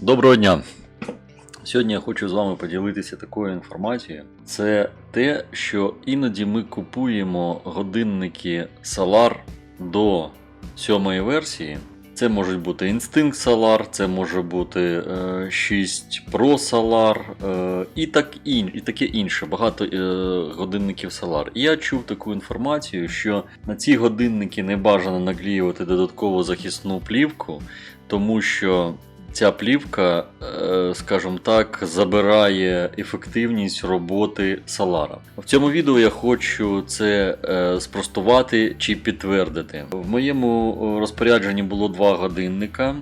Доброго дня! Сьогодні я хочу з вами поділитися такою інформацією. Це те, що іноді ми купуємо годинники Solar до сьомої версії. Це можуть бути Instinct Solar, це може бути е, 6 Pro Solar е, і, так ін, і таке інше. Багато е, годинників Solar. І я чув таку інформацію, що на ці годинники не бажано наклеювати додаткову захисну плівку, тому що ця плівка, е, скажімо так, забирає ефективність роботи Solar. В цьому відео я хочу це е, спростувати чи підтвердити. В моєму е, розпорядженні було два годинника: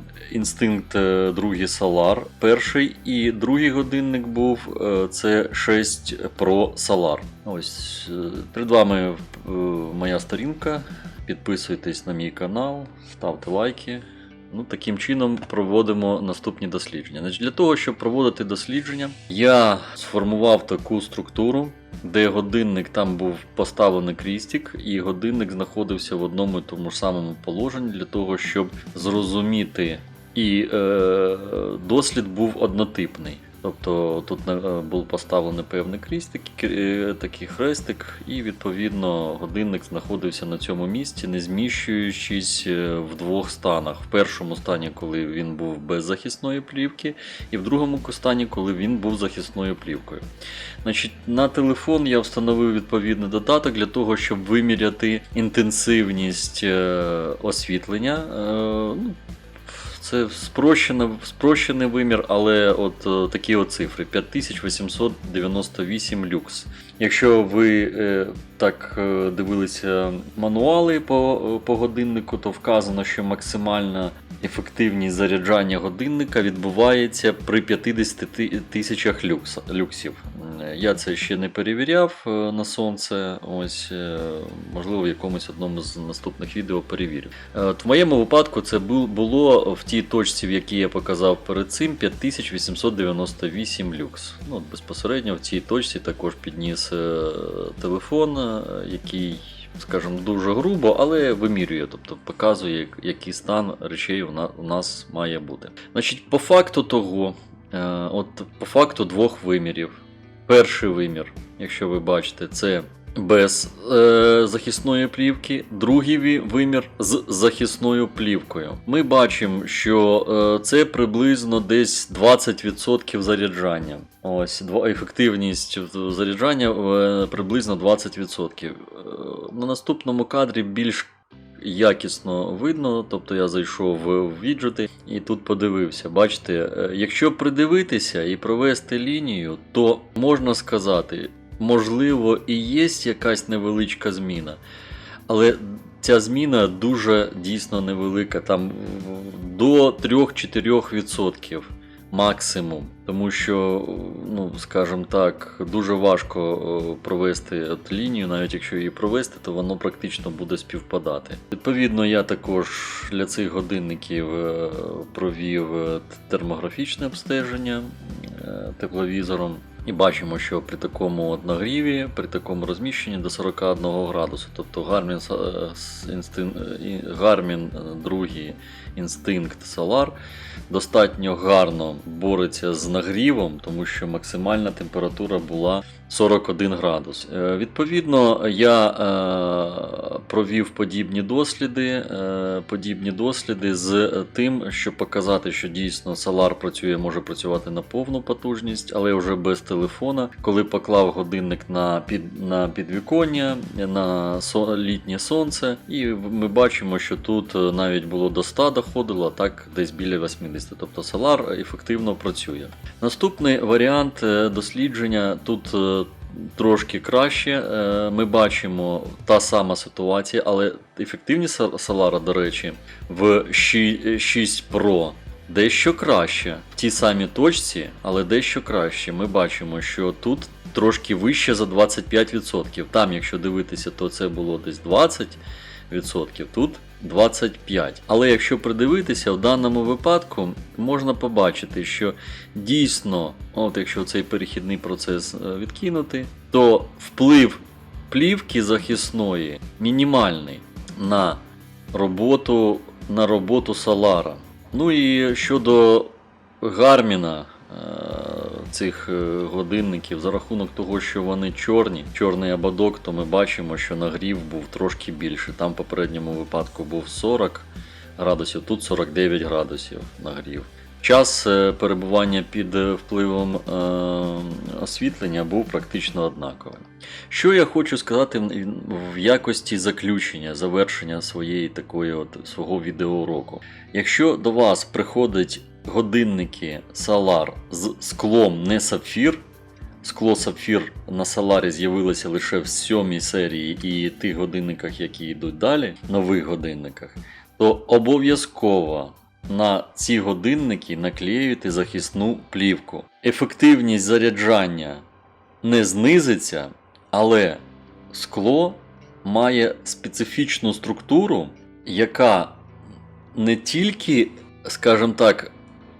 е, другий Solar, перший, і другий годинник був це 6 Pro Solar. Ось перед вами моя сторінка. Підписуйтесь на мій канал, ставте лайки. Ну, таким чином проводимо наступні дослідження. Значить, для того, щоб проводити дослідження, я сформував таку структуру, де годинник там був поставлений крістік, і годинник знаходився в одному і тому ж самому положенні для того, щоб зрозуміти, і е, дослід був однотипний. Тобто тут е, був поставлений певний крістик, е, такий хрестик, і відповідно годинник знаходився на цьому місці, не зміщуючись е, в двох станах. В першому стані, коли він був без захисної плівки, і в другому стані, коли він був захисною плівкою. Значить, На телефон я встановив відповідний додаток для того, щоб виміряти інтенсивність освітлення. Це спрощений, спрощений вимір, але от е, такі от цифри 5898 люкс. Якщо ви е, так е, дивилися мануали по, по годиннику, то вказано, що максимальна ефективність заряджання годинника відбувається при 50 тисячах люкс, люксів. Е, Я це ще не перевіряв е, на сонце. Ось, можливо, в якомусь одному з наступних відео перевірю. От в моєму випадку це було в тій точці, в якій я показав перед цим, 5898 люкс. Ну, безпосередньо в цій точці також підніс телефон, який. Скажімо, дуже грубо, але вимірює, тобто показує, який стан речей у нас має бути. Значить, по факту того, е, от по факту двох вимірів. Перший вимір, якщо ви бачите, це без е, захисної плівки, другий вимір з захисною плівкою. Ми бачимо, що е, це приблизно десь 20% заряджання. Ось ефективність заряджання е, приблизно 20%. Е, на наступному кадрі більш якісно видно, тобто я зайшов в в віджити і тут подивився. Бачите, е, якщо придивитися і провести лінію, то можна сказати, можливо, і є якась невеличка зміна. Але ця зміна дуже дійсно невелика, там до 3-4% максимум. Тому що, ну, скажімо так, дуже важко провести от лінію, навіть якщо її провести, то воно практично буде співпадати. Відповідно, я також для цих годинників е, провів е, термографічне обстеження е, тепловізором. І бачимо, що при такому нагріві, при такому розміщенні до 41 градусу, тобто Garmin, е, інстин- е, Garmin е, другий Instinct Solar достатньо гарно бореться з нагрівом, тому що максимальна температура була 41 градус. Відповідно, я провів подібні досліди, подібні досліди з тим, щоб показати, що дійсно Solar працює, може працювати на повну потужність, але вже без телефона. Коли поклав годинник на, під, на підвіконня, на со- літнє сонце, і ми бачимо, що тут е, навіть було до 100 доходило, а так десь біля 80. Тобто Solar ефективно працює. Наступний варіант е, дослідження тут. е, Трошки краще. Ми бачимо та сама ситуація, але ефективність Solar, до речі, в 6 Pro дещо краще. В тій самій точці, але дещо краще. Ми бачимо, що тут трошки вище за 25%. Там, якщо дивитися, то це було десь 20%. Тут 25. Але якщо придивитися, в даному випадку можна побачити, що дійсно, от якщо цей перехідний процес е, відкинути, то вплив плівки захисної мінімальний на роботу, на роботу Solar. Ну і щодо Гарміна е, цих е, годинників за рахунок того, що вони чорні, чорний ободок, то ми бачимо, що нагрів був трошки більше. Там в попередньому випадку був 40 градусів, тут 49 градусів нагрів. Час е, перебування під е, впливом е, освітлення був практично однаковий. Що я хочу сказати в- якості заключення, завершення своєї такої от свого відеоуроку. Якщо до вас приходять годинники Solar з склом не сапфір, скло сапфір на Соларі з'явилося лише в сьомій серії і тих годинниках, які йдуть далі, нових годинниках, то обов'язково на ці годинники наклеюєте захисну плівку. Ефективність заряджання не знизиться, але скло має специфічну структуру, яка не тільки, скажімо так,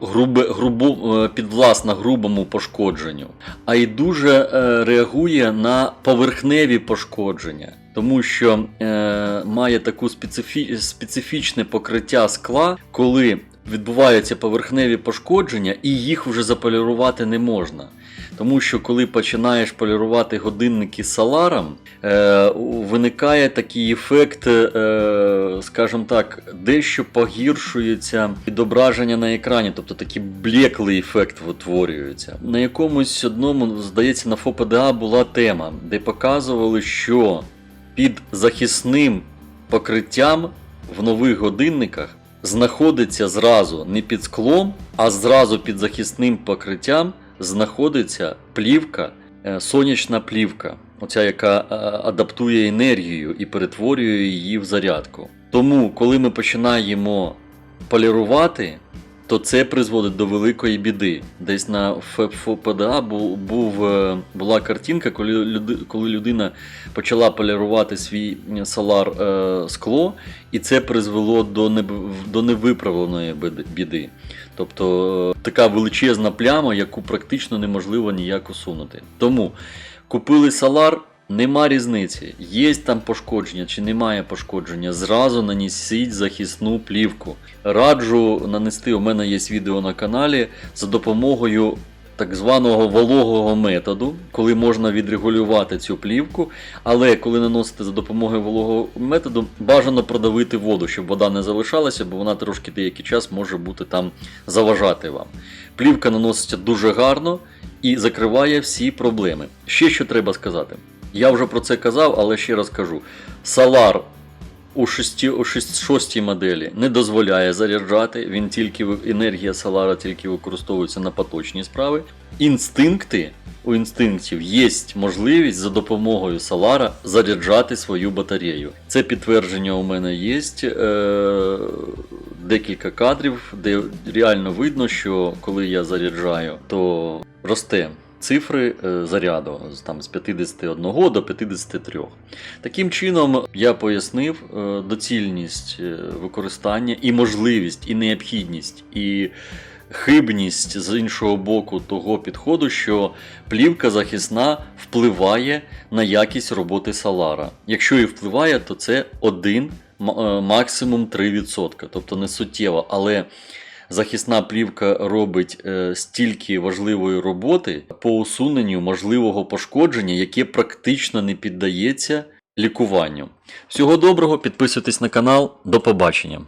грубе, грубо, е, підвласна грубому пошкодженню, а й дуже е, реагує на поверхневі пошкодження. Тому що е, має таку специфі, специфічне покриття скла, коли відбуваються поверхневі пошкодження, і їх вже заполірувати не можна. Тому що коли починаєш полірувати годинники саларом, е, виникає такий ефект, е, скажімо так, дещо погіршується відображення на екрані, тобто такий блеклий ефект утворюється. На якомусь одному, здається, на ФОПДА була тема, де показували, що під захисним покриттям в нових годинниках знаходиться зразу не під склом, а зразу під захисним покриттям знаходиться плівка, е, сонячна плівка, оця, яка е, адаптує енергію і перетворює її в зарядку. Тому, коли ми починаємо полірувати, то це призводить до великої біди. Десь на ФПДА був, був, е, була картинка, коли, коли людина почала полірувати свій солар е, скло, і це призвело до, не, до невиправленої біди-. Тобто е, така величезна пляма, яку практично неможливо ніяк усунути. Тому купили солар. Нема різниці, є там пошкодження чи немає пошкодження. Зразу нанесіть захисну плівку. Раджу нанести, у мене є відео на каналі за допомогою так званого вологого методу, коли можна відрегулювати цю плівку. Але коли наносите за допомогою вологого методу, бажано продавити воду, щоб вода не залишалася, бо вона трошки деякий час може бути там заважати вам. Плівка наноситься дуже гарно і закриває всі проблеми. Ще що треба сказати. Я вже про це казав, але ще раз кажу: Solar у 6, у 6, 6 моделі не дозволяє заряджати, він тільки енергія Solar тільки використовується на поточні справи. Інстинкти у інстинктів є можливість за допомогою Solar заряджати свою батарею. Це підтвердження у мене є. Е, декілька кадрів, де реально видно, що коли я заряджаю, то росте цифри е, заряду там, з 51 до 53. Таким чином, я пояснив е, доцільність е, використання і можливість, і необхідність, і хибність з іншого боку того підходу, що плівка захисна впливає на якість роботи Салара. Якщо і впливає, то це 1, е, максимум 3%, тобто не суттєво. Але захисна плівка робить е, стільки важливої роботи по усуненню можливого пошкодження, яке практично не піддається лікуванню. Всього доброго, підписуйтесь на канал, до побачення.